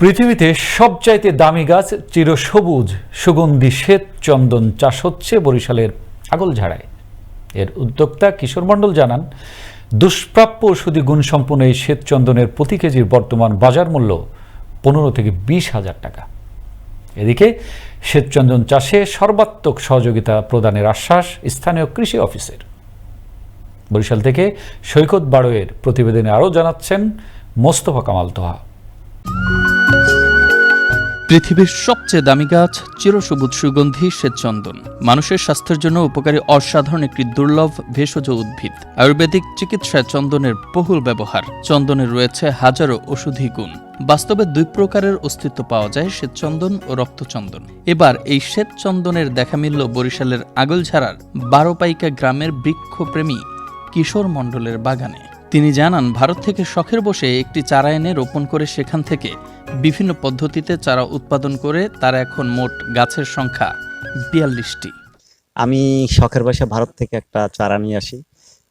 পৃথিবীতে সবচাইতে দামি গাছ চিরসবুজ, সুগন্ধি শ্বেত, চন্দন চাষ হচ্ছে বরিশালের আগলঝাড়ায় এর উদ্যোক্তা কিশোর মণ্ডল জানান, দুষ্প্রাপ্য ওষুধি গুণসম্পন্ন এই শ্বেত চন্দনের প্রতি কেজির বর্তমান বাজার মূল্য পনেরো থেকে বিশ হাজার টাকা। এদিকে শ্বেতচন্দন চাষে সর্বাত্মক সহযোগিতা প্রদানের আশ্বাস স্থানীয় কৃষি অফিসের। বরিশাল থেকে সৈকত বাড়োয়ের প্রতিবেদনে আরও জানাচ্ছেন মোস্তফা কামাল তোহা। পৃথিবীর সবচেয়ে দামি গাছ চিরসবুজ সুগন্ধি শ্বেতচন্দন। মানুষের স্বাস্থ্যের জন্য উপকারী অসাধারণ একটি দুর্লভ ভেষজ উদ্ভিদ। আয়ুর্বেদিক চিকিৎসায় চন্দনের বহুল ব্যবহার। চন্দনের রয়েছে হাজারো ওষুধি গুণ। বাস্তবে দুই প্রকারের অস্তিত্ব পাওয়া যায়, শ্বেতচন্দন ও রক্তচন্দন। এবার এই শ্বেতচন্দনের দেখা মিলল বরিশালের আগলঝাড়ার বারোপাইকা গ্রামের বৃক্ষপ্রেমী কিশোর মণ্ডলের বাগানে। তিনি জানান, ভারত থেকে শখের বসে একটি চারা এনে রোপণ করে সেখান থেকে বিভিন্ন পদ্ধতিতে চারা উৎপাদন করে তার এখন মোট গাছের সংখ্যা বিয়াল্লিশটি। আমি শখের বসে ভারত থেকে একটা চারা নিয়ে আসি।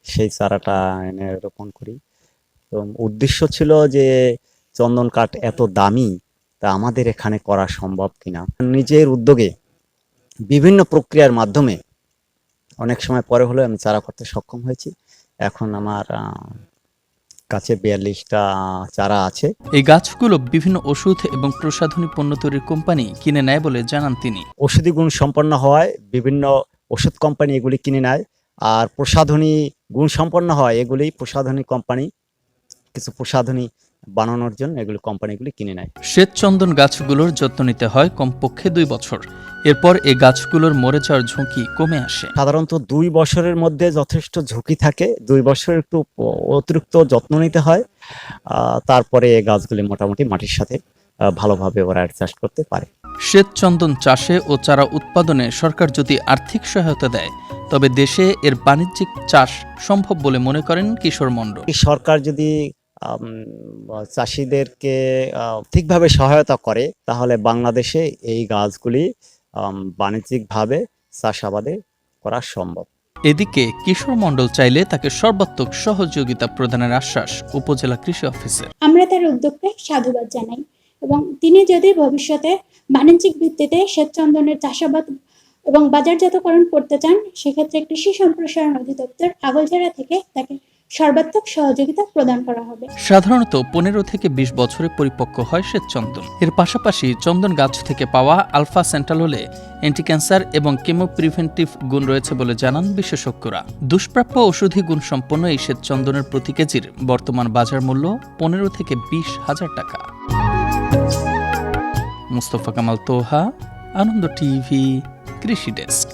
সেই চারাটা এনে রোপণ করি। তো উদ্দেশ্য ছিল যে চন্দন কাঠ এত দামি, তা আমাদের এখানে করা সম্ভব কিনা? নিজের উদ্যোগে বিভিন্ন প্রক্রিয়ার মাধ্যমে অনেক সময় পরে হলেও আমি চারা করতে সক্ষম হয়েছি। এখন আমার কাছে বিয়াল্লিশটা চারা আছে। এই গাছগুলো বিভিন্ন ওষুধ এবং প্রসাধনী পণ্য তৈরির কোম্পানি কিনে নেয় বলে জানান তিনি। ওষুধি গুণ সম্পন্ন হওয়ায় বিভিন্ন ওষুধ কোম্পানি এগুলি কিনে নেয় আর প্রসাধনী গুণ সম্পন্ন হয় এগুলি প্রসাধনী কোম্পানি কিছু প্রসাধনী বানানোর জন্য এগুলো কোম্পানিগুলি কিনে নেয়। শ্বেতচন্দন গাছগুলোর যত্ন নিতে হয় কমপক্ষে দুই বছর। এরপর এই গাছগুলোর মরে যাওয়ার ঝুঁকি কমে আসে। সাধারণত দুই বছরের মধ্যে যথেষ্ট ঝুঁকি থাকে দুই বছর একটু অতিরিক্ত যত্ন নিতে হয় তারপরে এই গাছগুলি মোটামুটি মাটির সাথে ভালোভাবে ওরা অ্যাডজাস্ট করতে পারে। শ্বেতচন্দন চাষে ও চারা উৎপাদনে সরকার যদি আর্থিক সহায়তা দেয় তবে দেশে এর বাণিজ্যিক চাষ সম্ভব বলে মনে করেন কিশোর মণ্ডল। সরকার যদি চাষিদেরকে ঠিকভাবে সহায়তা করে তাহলে বাংলাদেশে এই গাছগুলি বাণিজ্যিকভাবে চাষাবাদে করা সম্ভব। এদিকে কিশোর মণ্ডল চাইলে তাকে সর্বাত্মক সহযোগিতা প্রদানের আশ্বাস উপজেলা কৃষি অফিসের আমরা তার উদ্যোগকে সাধুবাদ জানাই এবং তিনি যদি ভবিষ্যতে বাণিজ্যিক ভিত্তিতে শ্বেতচন্দনের চাষাবাদ এবং বাজারজাতকরণ করতে চান সেক্ষেত্রে কৃষি সম্প্রসারণ অধিদপ্তর আগলঝাড়া থেকে তাকে সর্বাত্মক সহযোগিতা প্রদান করা হবে। সাধারণত পনেরো থেকে বিশ বছরে পরিপক্ক হয় শ্বেতচন্দন। এর পাশাপাশি চন্দন গাছ থেকে পাওয়া আলফা সেন্টালোলে অ্যান্টি ক্যান্সার এবং কেমো প্রিভেন্টিভ গুণ রয়েছে বলে জানান বিশেষজ্ঞরা। দুষ্প্রাপ্য ওষুধি গুণ সম্পন্ন এই শ্বেতচন্দনের প্রতি কেজির বর্তমান বাজার মূল্য পনেরো থেকে বিশ হাজার টাকা। মুস্তফা কামাল তোহা, আনন্দ টিভি, কৃষি ডেস্ক।